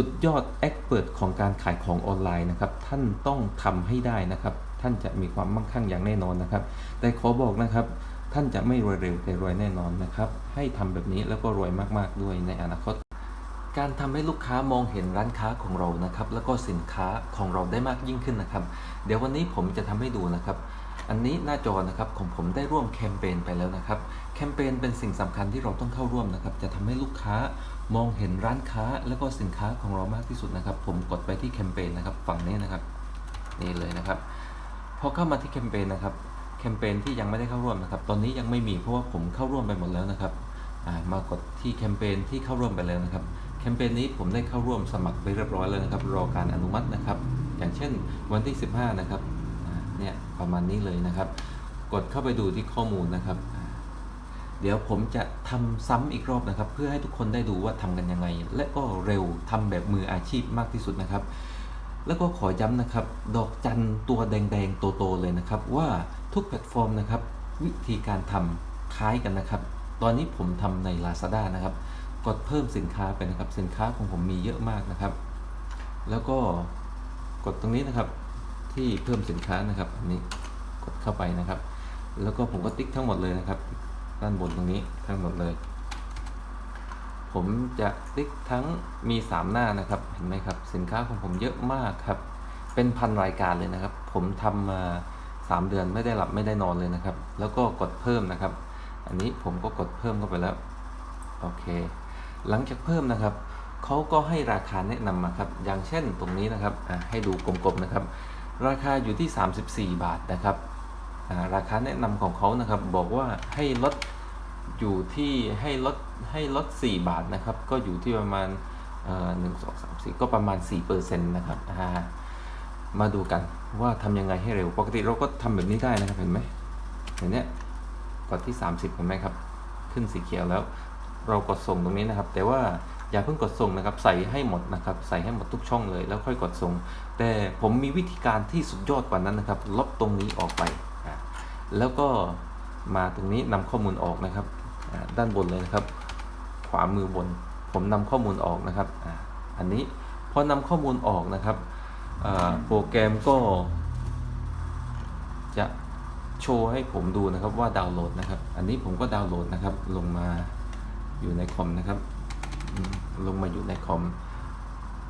สุดยอดเอ็กเปิดของการขายของออนไลน์นะครับ ท่านต้องทำให้ได้นะครับ ท่านจะมีความมั่งคั่งอย่างแน่นอนนะครับ แต่ขอบอกนะครับ ท่านจะไม่รวยเร็วแต่รวยแน่นอนนะครับ ให้ทำแบบนี้แล้วก็รวยมากๆด้วยในอนาคต การทำให้ลูกค้ามองเห็นร้านค้าของเรานะครับ แล้วก็สินค้าของเราได้มากยิ่งขึ้นนะครับ เดี๋ยววันนี้ผมจะทำให้ดูนะครับ อันนี้หน้าจอนะครับของผมได้ร่วมแคมเปญไปแล้วนะครับแคมเปญเป็นสิ่งสำคัญที่เราต้องเข้าร่วมนะครับ จะทำให้ลูกค้ามองเห็นร้านค้าแล้วก็สินค้าของเรามากที่สุดนะครับ ผมกดไปที่แคมเปญนะครับฝั่งนี้นะครับนี่เลยนะครับพอเข้ามาที่แคมเปญนะครับแคมเปญที่ยังไม่ได้เข้าร่วมนะครับ ตอนนี้ยังไม่มีเพราะว่าผมเข้าร่วมไปหมดแล้วนะครับมากดที่แคมเปญที่เข้าร่วมไปแล้วนะครับแคมเปญนี้ผมได้เข้าร่วมสมัครไปเรียบร้อยแล้วนะครับ รอการอนุมัตินะครับ อย่างเช่นวันที่ 15 นะครับ เนี่ยประมาณนี้เลยนะครับ กดเข้าไปดูที่ข้อมูลนะครับ เดี๋ยวผมจะทำซ้ำอีกรอบนะครับ เพื่อให้ทุกคนได้ดูว่าทำกันยังไง และก็เร็วทำแบบมืออาชีพมากที่สุดนะครับ แล้วก็ขอย้ำนะครับ ดอกจันตัวแดงๆโตๆเลยนะครับ ว่าทุกแพลตฟอร์มนะครับ วิธีการทำคล้ายกันนะครับ ตอนนี้ผมทำใน Lazada นะครับ กดเพิ่มสินค้าไปนะครับ สินค้าของผมมีเยอะมากนะครับ แล้วก็กดตรงนี้นะครับ ที่เพิ่มสินค้านะครับอันนี้กดเข้าไปนะครับ แล้วก็ผมก็ติ๊กทั้งหมดเลยนะครับ ด้านบนตรงนี้ทั้งหมดเลย ผมจะติ๊กทั้งมี 3 หน้านะครับเห็นไหมครับ สินค้าของผมเยอะมากครับ เป็นพันรายการเลยนะครับ ผมทำมา 3 เดือนไม่ได้หลับไม่ได้นอนเลยนะครับ แล้วก็กดเพิ่มนะครับ อันนี้ผมก็กดเพิ่มเข้าไปแล้วโอเค หลังจากเพิ่มนะครับเขาก็ให้ราคาแนะนำมาครับ อย่างเช่นตรงนี้นะครับให้ดูกลมๆนะครับ ราคาอยู่ที่ 34 บาทนะครับราคาแนะนำของเขานะครับบอกว่าให้ลดอยู่ที่ให้ลดให้ลด 4 บาทนะครับ ก็อยู่ที่ประมาณหนึ่งสองสามสี่ก็ประมาณ4%นต์นะครับมาดูกันว่าทำยังไงให้เร็ว ปกติเราก็ทำแบบนี้ได้นะครับ เห็นไหมเห็นเนี้ยกดที่ 30เห็นไหมครับ ขึ้นสีเขียวแล้ว เรากดส่งตรงนี้นะครับ แต่ว่า อย่าเพิ่งกดส่งนะครับ ใส่ให้หมดนะครับ ใส่ให้หมดทุกช่องเลยแล้วค่อยกดส่ง แต่ผมมีวิธีการที่สุดยอดกว่านั้นนะครับ ลบตรงนี้ออกไป แล้วก็มาตรงนี้นำข้อมูลออกนะครับ ด้านบนเลยนะครับ ขวามือบน ผมนำข้อมูลออกนะครับอันนี้พอนำข้อมูลออกนะครับโปรแกรมก็ จะโชว์ให้ผมดูนะครับว่าดาวน์โหลดนะครับ อันนี้ผมก็ดาวน์โหลดนะครับ ลงมาอยู่ในคอมนะครับ ลงมาอยู่ในคอม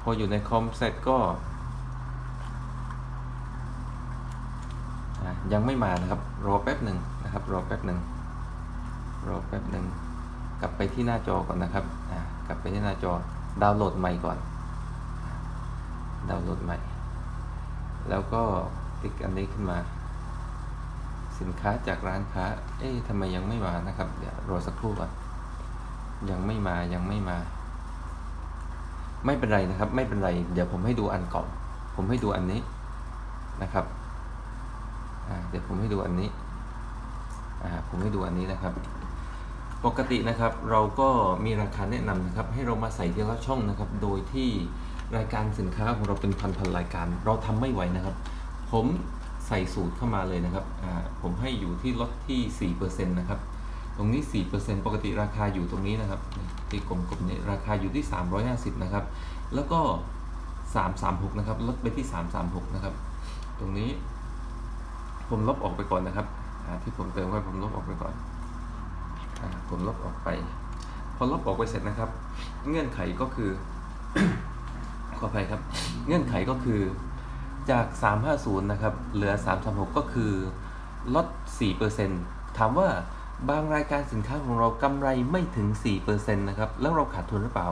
พออยู่ในคอมเสร็จก็ ยังไม่มานะครับ รอแป๊บหนึ่งนะครับ รอแป๊บหนึ่งรอแป๊บหนึ่งกลับไปที่หน้าจอก่อนนะครับ กลับไปที่หน้าจอ ดาวน์โหลดใหม่ก่อน ดาวน์โหลดใหม่ แล้วก็ติ๊กอันนี้ขึ้นมา สินค้าจากร้านค้า เอ๊ะทำไมยังไม่มานะครับ เดี๋ยวรอสักครู่ก่อน ยังไม่มายังไม่มา ไม่เป็นไรนะครับ ไม่เป็นไร เดี๋ยวผมให้ดูอันก่อน ผมให้ดูอันนี้นะครับเดี๋ยวผมให้ดูอันนี้ผมให้ดูอันนี้นะครับ ปกตินะครับเราก็มีราคาแนะนำนะครับ ให้เรามาใส่ทีละช่องนะครับ โดยที่รายการสินค้าของเราเป็นพันๆรายการ เราทำไม่ไหวนะครับ ผมใส่สูตรเข้ามาเลยนะครับผมให้อยู่ที่ลดที่4%นะครับ ตรงนี้ 4%ปกติราคาอยู่ตรงนี้นะครับ ที่กลมๆเนี่ยราคาอยู่ที่ 350 นะครับ แล้วก็ 336 นะครับ ลดไปที่ 336 นะครับ ตรงนี้ผมลบออกไปก่อนนะครับ ที่ผมเติมไว้ผมลบออกไปก่อนอผมลบออกไป พอลบออกไปเสร็จนะครับ เงื่อนไขก็คือ ขออภัยครับ เงื่อนไขก็คือจาก 350 นะครับ เหลือ 336 ก็คือลด 4%ถามว่า บางรายการสินค้าของเรากำไรไม่ถึง 4%นะครับ แล้วเราขาดทุนหรือเปล่า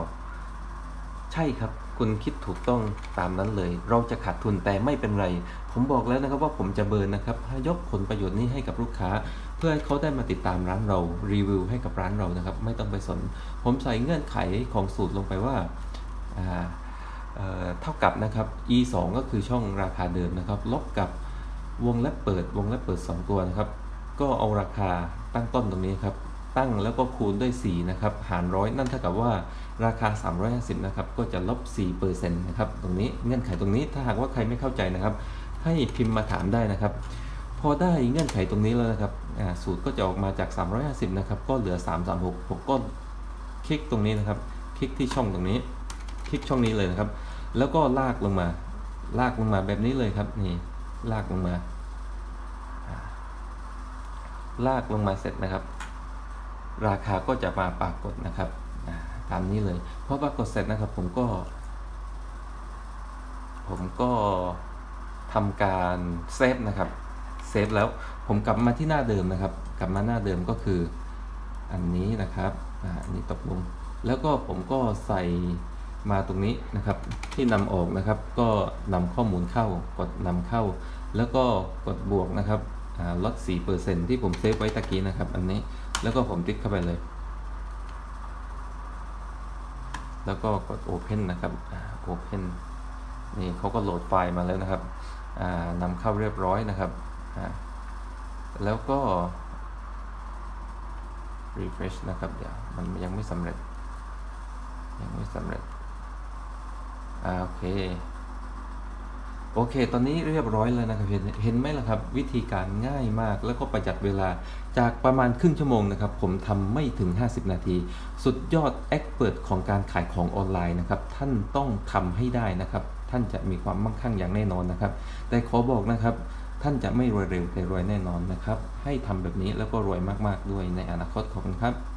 ใช่ครับ คุณคิดถูกต้องตามนั้นเลย เราจะขาดทุนแต่ไม่เป็นไร ผมบอกแล้วนะครับว่าผมจะเบิร์นนะครับยกผลประโยชน์นี้ให้กับลูกค้า เพื่อให้เขาได้มาติดตามร้านเรารีวิวให้กับร้านเรานะครับ ไม่ต้องไปสน ผมใส่เงื่อนไขของสูตรลงไปว่าเเท่ากับนะครับ e 2ก็คือช่องราคาเดิมนะครับ ลบกับวงเล็บเปิด วงเล็บเปิด 2 ตัวนะครับ ก็เอาราคาตั้งต้นตรงนี้ครับ ตั้งแล้วก็คูณด้วย 4 นะครับ หารร้อยนั่นเท่ากับว่าราคา 350 นะครับ ก็จะลบ4%นะครับตรงนี้เงื่อนไขตรงนี้ถ้าหากว่าใครไม่เข้าใจนะครับ ให้พิมพ์มาถามได้นะครับ พอได้เงื่อนไขตรงนี้แล้วนะครับสูตรก็จะออกมาจาก 350 นะครับ ก็เหลือ 336 ผมก็คลิกตรงนี้นะครับ คลิกที่ช่องตรงนี้ คลิกช่องนี้เลยนะครับ แล้วก็ลากลงมา ลากลงมาแบบนี้เลยครับนี่ลากลงมา ลากลงมาเสร็จนะครับ ราคาก็จะมาปรากฏนะครับตามนี้เลยพอปรากฏเสร็จนะครับผมก็ ผมก็ทำการเซฟนะครับเซฟแล้วผมกลับมาที่หน้าเดิมนะครับ กลับมาหน้าเดิมก็คืออันนี้นะครับอันนี้ตกลง แล้วก็ผมก็ใส่มาตรงนี้นะครับ ที่นำออกนะครับ ก็นำข้อมูลเข้ากดนำเข้า แล้วก็กดบวกนะครับ ลด 4%ที่ผมเซฟไว้ตะกี้นะครับ อันนี้แล้วก็ผมติ๊กเข้าไปเลย แล้วก็กด Open นะครับอ่า Open นี่เขาก็โหลดไฟล์มาแล้วนะครับนำเข้าเรียบร้อยนะครับ แล้วก็ refresh นะครับ เดี๋ยวมันยังไม่สำเร็จ ยังไม่สำเร็จ อ่า โอเค โอเค ตอนนี้เรียบร้อยแล้วนะครับเห็นเห็นไหมล่ะครับ วิธีการง่ายมากแล้วก็ประหยัดเวลาจากประมาณครึ่งชั่วโมงนะครับ ผมทำไม่ถึง 50 นาที สุดยอดแอคเปิดของการขายของออนไลน์นะครับ ท่านต้องทำให้ได้นะครับ ท่านจะมีความมั่งคั่งอย่างแน่นอนนะครับ แต่ขอบอกนะครับ ท่านจะไม่รวยเร็วแต่รวยแน่นอนนะครับ ให้ทำแบบนี้แล้วก็รวยมากๆด้วยในอนาคตขอบคุณครับ